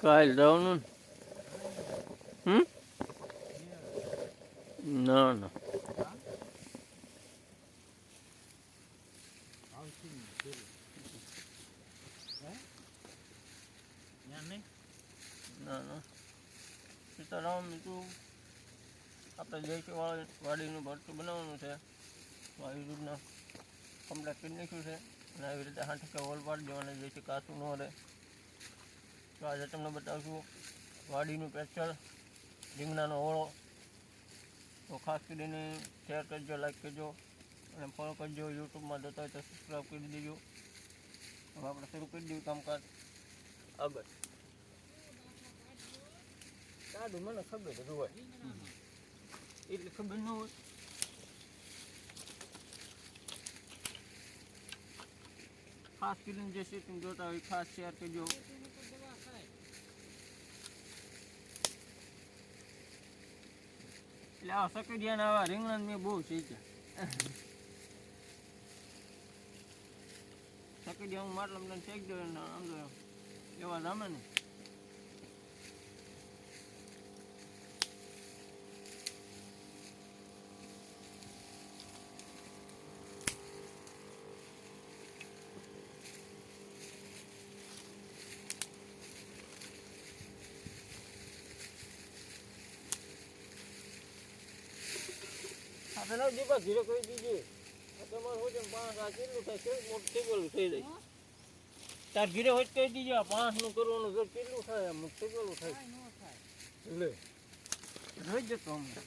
કાલ જવાનું હમ? ના ના. સીતારામ મીઠું. આપણે વાડી વાડીનું ભરતું બનાવવાનું છે. આવી રીતના કમ્પ્લેટ કરી નાખ્યું છે. અને આવી રીતે હાથ ટકા હોલ પાડી દેવાના જેથી કાચું ન રહે. તો આજે તમને બતાવશું વાડીનું પેચર રીંગણાનો ઓળો. તો ખાસ કરીને શેર કરજો લાઈક કરજો અને ફોલો કરજો. યુટ્યુબમાં જોતા હોય તો સબસ્ક્રાઈબ કરી દેજો. હવે આપણે શરૂ કરી દઈએ કામકાજ. આગળ. સાદું મને ખબર બધું હોય એટલે ખબર ન હોય. ખાસ કરીને જે સેટિંગ જોતા હોય ખાસ શેર કરજો. એટલે આ સકડિયાના આવા રીંગણા મેં બહુ શીખ્યા. સકડિયા હું માટલા મને શેક તો એવા જામે ને. આપણે ના દીપા ધીરે કરી દીજે આ તમારે હોય છે ને પાંચ આ કેટલું થાય કેવું મોટું ટેબલ થઈ જાય તાર ઘીરે હોય તો કહી દીજો આ પાંચનું કરવાનું તો કેટલું થાય આમ ટેબલ થાય લે જોઈ જતો અમને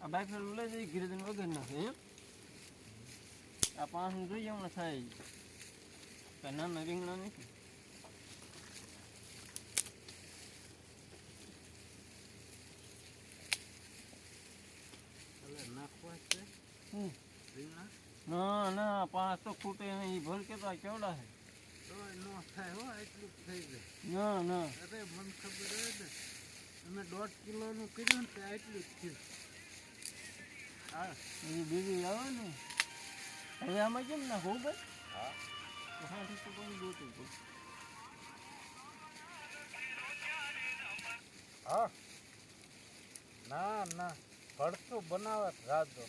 આ બાઈક લઈ જઈ ઘીરે જઈને વગર નાખે એમ આ પાંચનું જોઈએ હમણાં થાય. કઈ નાના રીંગણા નથી. ના ના પાંચ તો ખૂટે નહીં. ભલ કે તો કેવડા છે. ના ના અમે દોઢ કિલોનું કર્યું ને તો એટલું જ થયું. હા. બીજી આવે ને. હવે આમાં કેમ ના હોવું તો હા. હા. ના ના. ભરતું બનાવે રાજો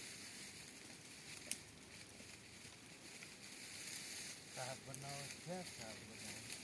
શાક બનાવો છે, શાક બનાવો